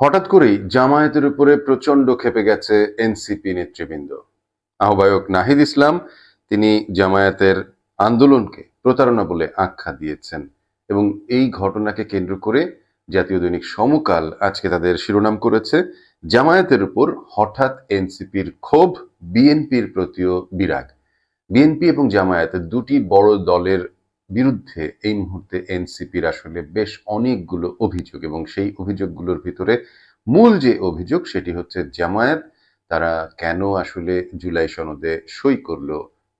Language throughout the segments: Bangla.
হঠাৎ করেই জামায়াতের উপরে প্রচণ্ড খেপে গেছে এনসিপি নেতৃবৃন্দ। আহ্বায়ক নাহিদ ইসলাম, তিনি জামায়াতের আন্দোলনকে প্রতারণা বলে আখ্যা দিয়েছেন এবং এই ঘটনাকে কেন্দ্র করে জাতীয় দৈনিক সমকাল আজকে তাদের শিরোনাম করেছে, জামায়াতের উপর হঠাৎ এনসিপির ক্ষোভ, বিএনপির প্রতিও বিরাগ। বিএনপি এবং জামায়াত দুটি বড় দলের বিরুদ্ধে এই মুহূর্তে এনসিপির আসলে বেশ অনেকগুলো অভিযোগ এবং সেই অভিযোগগুলোর ভিতরে মূল যে অভিযোগ সেটি হচ্ছে জামায়াত, তারা কেন আসলে জুলাই সনদে সই করল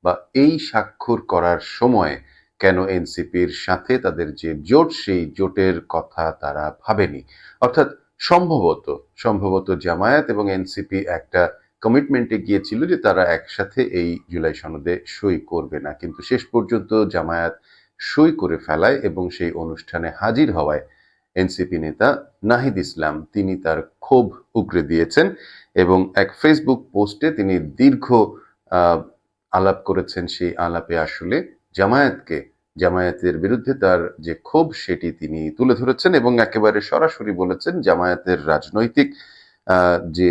বা এই স্বাক্ষর করার সময় কেন এনসিপির সাথে তাদের যে জোট, সেই জোটের কথা তারা ভাবেনি। অর্থাৎ সম্ভবত সম্ভবত জামায়াত এবং এনসিপি একটা কমিটমেন্টে গিয়েছিল যে তারা একসাথে এই জুলাই সনদে সই করবে না। কিন্তু শেষ পর্যন্ত জামায়াত সই করে ফেলায় এবং সেই অনুষ্ঠানে হাজির হওয়ায় এনসিপি নেতা নাহিদ ইসলাম তিনি তার ক্ষোভ উগরে দিয়েছেন এবং এক ফেসবুক পোস্টে তিনি দীর্ঘ আলাপ করেছেন সেই আলাপে আসলে জামায়াতকে, জামায়াতের বিরুদ্ধে তার যে ক্ষোভ সেটি তিনি তুলে ধরেছেন এবং একেবারে সরাসরি বলেছেন জামায়াতের রাজনৈতিক যে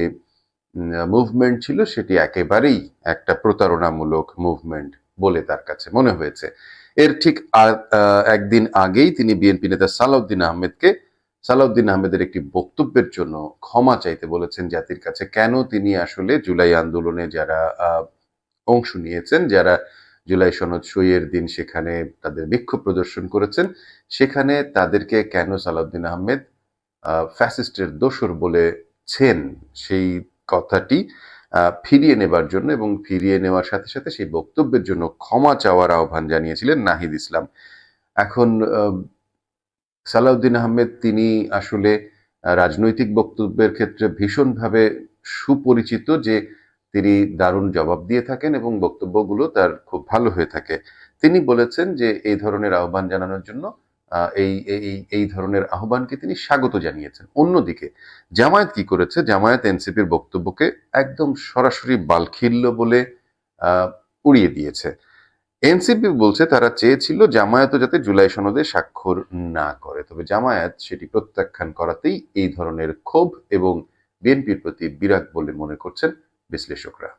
মুভমেন্ট ছিল সেটি একেবারেই একটা প্রতারণামূলক মুভমেন্ট বলে তার কাছে মনে হয়েছে। এর ঠিক একদিন আগেই তিনি বিএনপি নেতা সালাউদ্দিন আহমেদকে সালাউদ্দিন আহমেদের একটি বক্তব্যের জন্য ক্ষমা চাইতে বলেছেন জাতির কাছে কেন তিনি আসলে জুলাই আন্দোলনে যারা অংশ নিয়েছেন যারা জুলাই সনদ সইয়ের দিন সেখানে তাদের বিক্ষোভ প্রদর্শন করেছেন সেখানে তাদেরকে কেন সালাউদ্দিন আহমেদ আহ, ফ্যাসিস্টের দোসর বলেছেন? সেই কথাটি ফিরিয়ে নেবার জন্য এবং ফিরিয়ে নেওয়ার সাথে সাথে সেই বক্তব্যের জন্য ক্ষমা চাওয়ার আহ্বান জানিয়েছিলেন নাহিদ ইসলাম। এখন সালাউদ্দিন আহমেদ তিনি আসলে রাজনৈতিক বক্তব্যের ক্ষেত্রে ভীষণভাবে সুপরিচিত যে তিনি দারুণ জবাব দিয়ে থাকেন এবং বক্তব্যগুলো তার খুব ভালো হয়ে থাকে। তিনি বলেছেন যে, এই ধরনের আহ্বান জানানোর জন্য এই এই এই ধরনের আহ্বানকে তিনি স্বাগত জানিয়েছেন। অন্যদিকে, জামায়াত কি করেছে? জামায়াত এনসিপির বক্তব্যকে একদম সরাসরি বালখিল্য বলে উড়িয়ে দিয়েছে। এনসিপি বলছে তারা চেয়েছিল জামায়াতও যাতে জুলাই সনদে স্বাক্ষর না করে। তবে জামায়াত সেটি প্রত্যাখ্যান করাতেই এই ধরনের ক্ষোভ এবং বিএনপির প্রতি বিরাগ বলে মনে করছেন বিশ্লেষকরা।